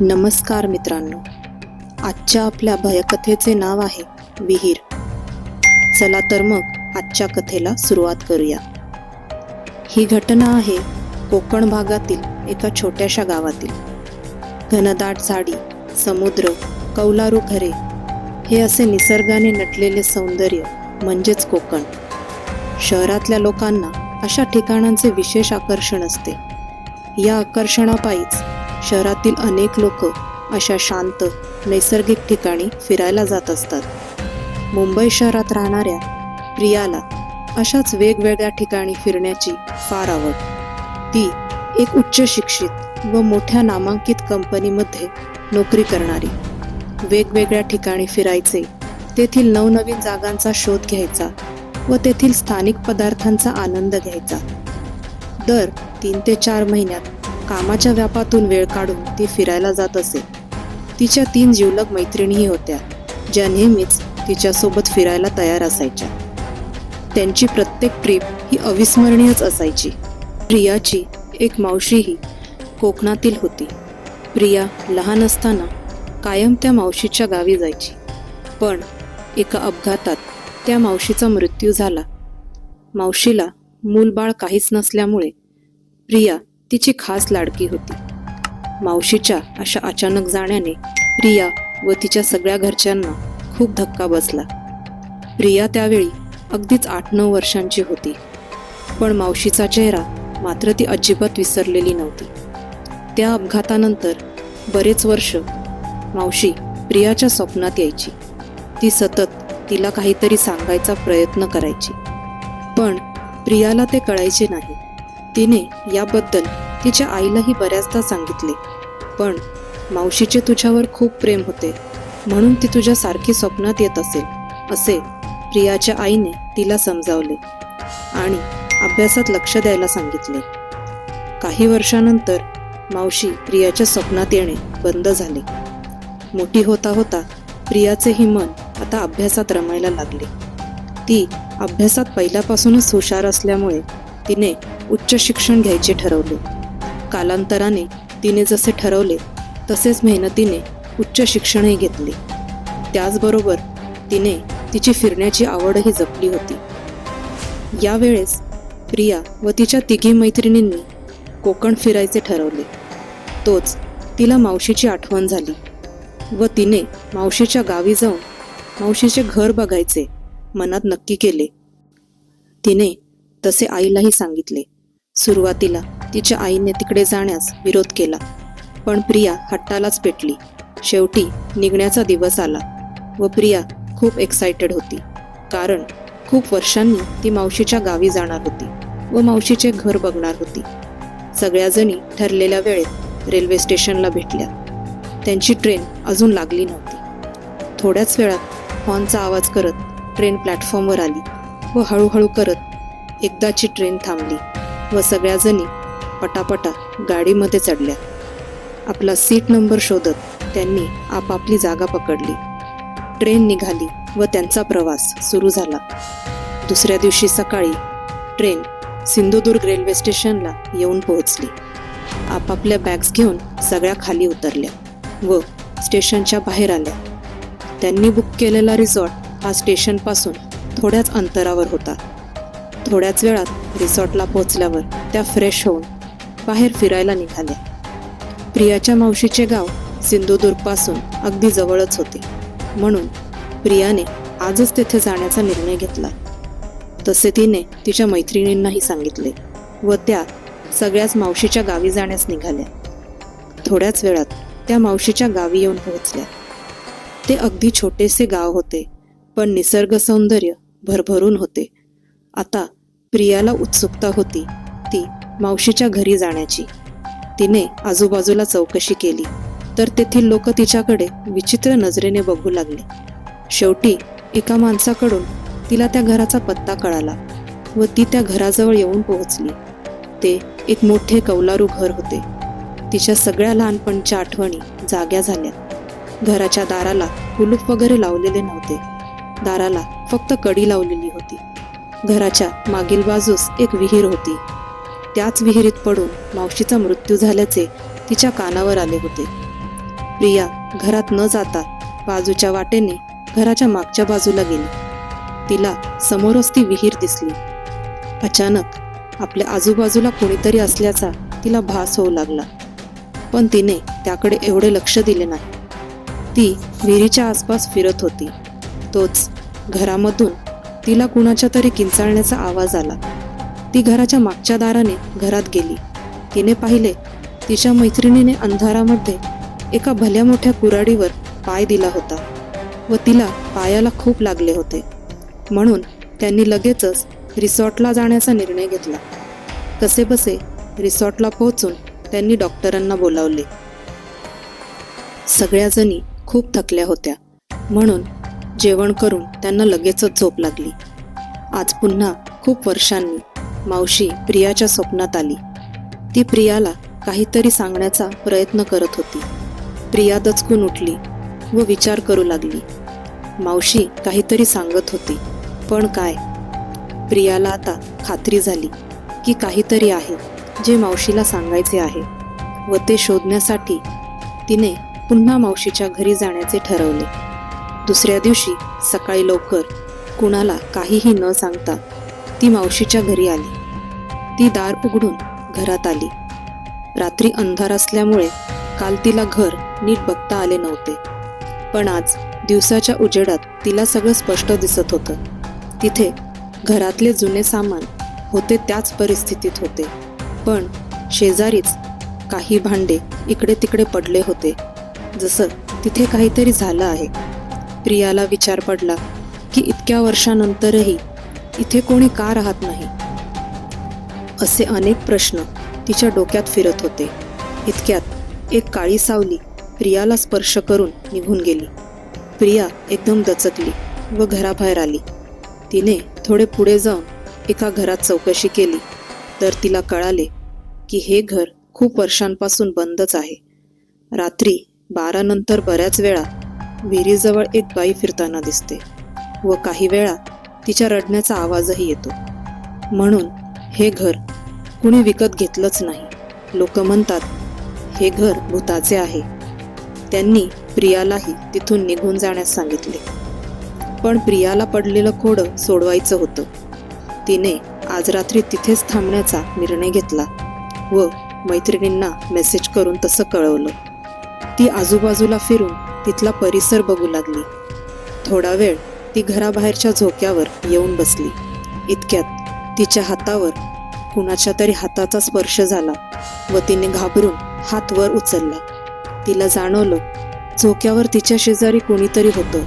नमस्कार मित्रांनो. आजच्या आपल्या भयकथेचे नाव आहे विहीर. चला तर मग आजच्या कथेला सुरुवात करूया. ही घटना आहे कोकण भागातील एका छोट्याशा गावातील. घनदाट झाडी समुद्र कौलारू घरे हे असे निसर्गाने नटलेले सौंदर्य म्हणजेच कोकण. शहरातल्या लोकांना अशा ठिकाणांचे विशेष आकर्षण असते. या आकर्षणापायीच शहरातील अनेक लोक अशा शांत नैसर्गिक ठिकाणी फिरायला जात असतात. मुंबई शहरात राहणाऱ्या प्रियाला अशाच वेगवेगळ्या ठिकाणी फिरण्याची फार आवड. ती एक उच्च शिक्षित व मोठ्या नामांकित कंपनीमध्ये नोकरी करणारी. वेगवेगळ्या ठिकाणी फिरायचे तेथील नवनवीन जागांचा शोध घ्यायचा व तेथील स्थानिक पदार्थांचा आनंद घ्यायचा. दर तीन ते चार महिन्यात कामाच्या व्यापातून वेळ काढून ती फिरायला जात असे. तिच्या तीन जिवलग मैत्रिणीही होत्या ज्या नेहमीच तिच्यासोबत फिरायला तयार असायच्या. त्यांची प्रत्येक ट्रिप ही अविस्मरणीयच असायची. प्रियाची एक मावशीही कोकणातील होती. प्रिया लहान असताना कायम त्या मावशीच्या गावी जायची. पण एका अपघातात त्या मावशीचा मृत्यू झाला. मावशीला मूलबाळ काहीच नसल्यामुळे प्रिया तिची खास लाडकी होती. मावशीच्या अशा अचानक जाण्याने प्रिया व तिच्या सगळ्या घरच्यांना खूप धक्का बसला. प्रिया त्यावेळी अगदीच आठ नऊ वर्षांची होती. पण मावशीचा चेहरा मात्र ती अजिबात विसरलेली नव्हती. त्या अपघातानंतर बरेच वर्ष मावशी प्रियाच्या स्वप्नात यायची. ती सतत तिला काहीतरी सांगायचा प्रयत्न करायची. पण प्रियाला ते कळायचे नाही. तिने याबद्दल तिच्या आईलाही बऱ्याचदा सांगितले. पण मावशीचे तुझ्यावर खूप प्रेम होते. म्हणून ती तुझ्या सारखी स्वप्नात येत असेल असे प्रियाच्या आईने तिला समजावले आणि अभ्यासात लक्ष द्यायला सांगितले. काही वर्षानंतर मावशी प्रियाच्या स्वप्नात येणे बंद झाले. मोठी होता होता प्रियाचेही मन आता अभ्यासात रमायला लागले. ती अभ्यासात पहिल्यापासूनच हुशार असल्यामुळे तिने उच्च शिक्षण घ्यायचे ठरवले. कालांतराने तिने जसे ठरवले तसेच मेहनतीने उच्च शिक्षणही घेतले. त्याचबरोबर तिने तिची फिरण्याची आवडही जपली होती. यावेळेस प्रिया व तिच्या तिघी मैत्रिणींनी कोकण फिरायचे ठरवले. तोच तिला मावशीची आठवण झाली व तिने मावशीच्या गावी जाऊन मावशीचे घर बघायचे मनात नक्की केले. तिने तसे आईलाही सांगितले. सुरुवातीला तिच्या आईने तिकडे जाण्यास विरोध केला. पण प्रिया हट्टालाच पेटली. शेवटी निघण्याचा दिवस आला व प्रिया खूप एक्सायटेड होती. कारण खूप वर्षांनी ती मावशीच्या गावी जाणार होती व मावशीचे घर बघणार होती. सगळ्याजणी ठरलेल्या वेळेत रेल्वे स्टेशनला भेटल्या. त्यांची ट्रेन अजून लागली नव्हती. थोड्याच वेळात हॉर्नचा आवाज करत ट्रेन प्लॅटफॉर्मवर आली व हळूहळू करत एकदाची ट्रेन थांबली व सगळ्याजणी पटापटा गाडीमध्ये चढल्या. आपला सीट नंबर शोधत त्यांनी आपापली जागा पकडली. ट्रेन निघाली व त्यांचा प्रवास सुरू झाला. दुसऱ्या दिवशी सकाळी ट्रेन सिंधुदुर्ग रेल्वे स्टेशनला येऊन पोहोचली. आपापल्या बॅग्स घेऊन सगळ्या खाली उतरल्या व स्टेशनच्या बाहेर आल्या. त्यांनी बुक केलेला रिसॉर्ट हा स्टेशनपासून थोड्याच अंतरावर होता. थोड्याच वेळात रिसॉर्टला पोचल्यावर त्या फ्रेश होऊन बाहेर फिरायला निघाल्या. प्रियाच्या मावशीचे गाव सिंधुदुर्गपासून अगदी जवळच होते. म्हणून प्रियाने आजच तेथे जाण्याचा निर्णय घेतला. तसे तिने तिच्या मैत्रिणींनाही सांगितले व त्या सगळ्याच मावशीच्या गावी जाण्यास निघाल्या. थोड्याच वेळात त्या मावशीच्या गावी येऊन पोहोचल्या. ते अगदी छोटेसे गाव होते पण निसर्ग सौंदर्य भरभरून होते. आता प्रियाला उत्सुकता होती ती मावशीच्या घरी जाण्याची. तिने आजूबाजूला चौकशी केली तर तेथील लोक तिच्याकडे विचित्र नजरेने बघू लागले. शेवटी एका माणसाकडून तिला त्या घराचा पत्ता कळाला व ती त्या घराजवळ येऊन पोहोचली. ते एक मोठे कौलारू घर होते. तिच्या सगळ्या लहानपणच्या आठवणी जाग्या झाल्या. घराच्या दाराला कुलूप वगैरे लावलेले नव्हते. दाराला फक्त कडी लावलेली होती. घराच्या मागील बाजूस एक विहीर होती. त्याच विहिरीत पडून मावशीचा मृत्यू झाल्याचे तिच्या कानावर आले होते. प्रिया घरात न जाता बाजूच्या वाटेने घराच्या मागच्या बाजूला गेली. तिला समोरच ती विहीर दिसली. अचानक आपल्या आजूबाजूला कोणीतरी असल्याचा तिला भास होऊ लागला. पण तिने त्याकडे एवढे लक्ष दिले नाही. ती विहिरीच्या आसपास फिरत होती. तोच घरामधून तिला कुणाच्या तरी किंचाळण्याचा आवाज आला. ती घराच्या मागच्या दाराने घरात गेली. तिने पाहिले तिच्या मैत्रिणीने अंधारामध्ये एका भल्या मोठ्या कुऱ्हाडीवर पाय दिला होता व तिला पायाला खूप लागले होते. म्हणून त्यांनी लगेचच रिसॉर्टला जाण्याचा निर्णय घेतला. कसेबसे रिसॉर्टला पोहोचून त्यांनी डॉक्टरांना बोलावले. सगळ्या जणी खूप थकल्या होत्या. म्हणून जेवण करून त्यांना लगेचच झोप लागली. आज पुन्हा खूप वर्षांनी मावशी प्रियाच्या स्वप्नात आली. ती प्रियाला काहीतरी सांगण्याचा प्रयत्न करत होती. प्रिया दचकून उठली व विचार करू लागली. मावशी काहीतरी सांगत होती. पण काय? प्रियाला आता खात्री झाली की काहीतरी आहे जे मावशीला सांगायचे आहे व ते शोधण्यासाठी तिने पुन्हा मावशीच्या घरी जाण्याचे ठरवले. दुसऱ्या दिवशी सकाळी लवकर कुणाला काहीही न सांगता ती मावशीच्या घरी आली. ती दार उघडून घरात आली. रात्री अंधार असल्यामुळे काल तिला घर नीट बघता आले नव्हते. पण आज दिवसाच्या उजेडात तिला सगळं स्पष्ट दिसत होतं. तिथे घरातले जुने सामान होते त्याच परिस्थितीत होते. पण शेजारीच काही भांडे इकडे तिकडे पडले होते. जसं तिथे काहीतरी झालं आहे. प्रियाला विचार पडला की इतक्या वर्षानंतरही इथे कोणी का राहत नाही? असे अनेक प्रश्न तिच्या डोक्यात फिरत होते. इतक्यात एक काळी सावली प्रियाला स्पर्श करून निघून गेली. प्रिया एकदम दचकली व घराबाहेर आली. तिने थोडे पुढे जाऊन एका घरात चौकशी केली. तर तिला कळाले की हे घर खूप वर्षांपासून बंदच आहे. रात्री बारानंतर बऱ्याच वेळा विहिरीजवळ एक बाई फिरताना दिसते व काही वेळा तिच्या रडण्याचा आवाजही येतो. म्हणून हे घर कुणी विकत घेतलंच नाही. लोक म्हणतात हे घर भूताचे आहे. त्यांनी प्रियालाही तिथून निघून जाण्यास सांगितले. पण प्रियाला पडलेलं खोडं सोडवायचं होतं. तिने आज रात्री तिथेच थांबण्याचा निर्णय घेतला व मैत्रिणींना मेसेज करून तसं कळवलं. ती आजूबाजूला फिरून तिथला परिसर बघू लागली. थोडा वेळ ती घराबाहेरच्या झोक्यावर येऊन बसली. इतक्यात तिच्या हातावर कुणाच्या तरी हाताचा स्पर्श झाला व तिने घाबरून हात वर उचलला. तिला जाणवलं झोक्यावर तिच्या शेजारी कोणीतरी होतं.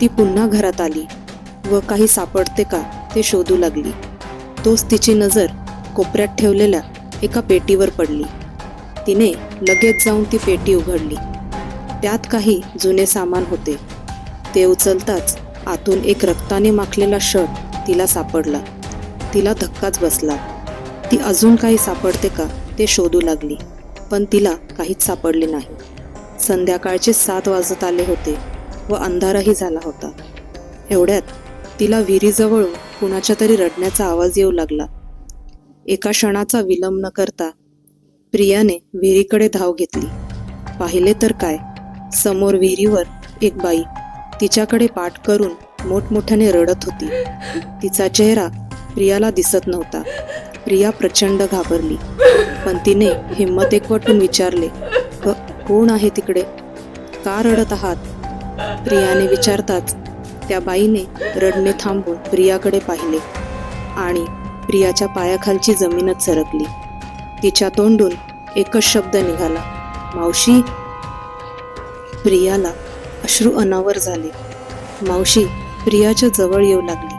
ती पुन्हा घरात आली व काही सापडते का ते शोधू लागली. तोच तिची नजर कोपऱ्यात ठेवलेल्या एका पेटीवर पडली. तिने लगेच जाऊन ती पेटी उघडली. त्यात काही जुने सामान होते. ते उचलताच आतून एक रक्ताने माखलेला शर्ट तिला सापडला. तिला धक्काच बसला. ती अजून काही सापडते का ते शोधू लागली पण तिला काहीच सापडले नाही. संध्याकाळचे सात वाजत आले होते व अंधारही झाला होता. एवढ्यात तिला विहिरीजवळून कुणाच्या तरी रडण्याचा आवाज येऊ लागला. एका क्षणाचा विलंब न करता प्रियाने विहिरीकडे धाव घेतली. पाहिले तर काय? समोर विहिरीवर एक बाई तिच्याकडे पाठ करून मोठमोठ्याने रडत होती. तिचा चेहरा प्रियाला दिसत नव्हता. प्रिया प्रचंड घाबरली. पण तिने हिंमत एकवटून विचारले कोण आहे तिकडे? का रडत आहात? प्रियाने विचारताच त्या बाईने रडणे थांबून प्रियाकडे पाहिले आणि प्रियाच्या पायाखालची जमीनच सरकली. तिच्या तोंडून एकच शब्द निघाला मावशी प्रियाला अश्रू अनावर झाले. मावशी प्रियाच्या जवळ येऊ लागली.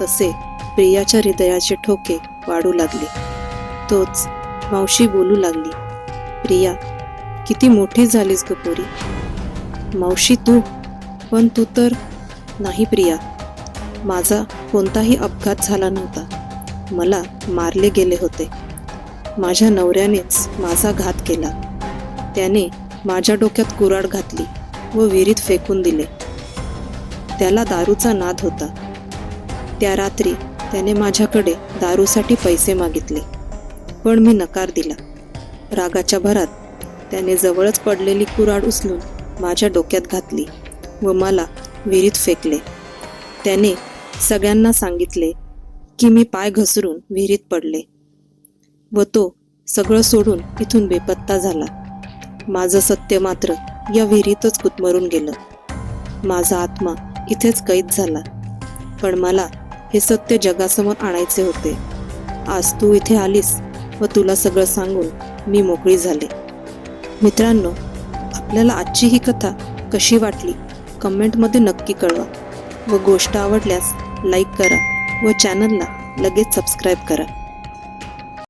तसे प्रियाच्या हृदयाचे ठोके वाढू लागले. तोच मावशी बोलू लागली प्रिया किती मोठी झालीस ग पोरी. मावशी तू पण तू तर नाही प्रिया. माझा कोणताही अपघात झाला नव्हता. मला मारले गेले होते. माझ्या नवऱ्यानेच माझा घात केला. त्याने माझ्या डोक्यात कुराड घातली व विहिरीत फेकून दिले. त्याला दारूचा नाद होता. त्या रात्री त्याने माझ्याकडे दारूसाठी पैसे मागितले पण मी नकार दिला. रागाच्या भरात त्याने जवळच पडलेली कुऱ्हाड उचलून माझ्या डोक्यात घातली व मला विहिरीत फेकले. त्याने सगळ्यांना सांगितले की मी पाय घसरून विहिरीत पडले व तो सगळं सोडून इथून बेपत्ता झाला. माझं सत्य मात्र या विहिरीतच कुतमरून गेलं. माझा आत्मा इथेच कैद झाला. पण मला हे सत्य जगासमोर आणायचे होते. आज तू इथे आलीस व तुला सगळं सांगून मी मोकळी झाले. मित्रांनो आपल्याला आजची ही कथा कशी वाटली? कमेंटमध्ये नक्की कळवा. व गोष्ट आवडल्यास लाईक करा व चॅनलला लगेच सबस्क्राईब करा.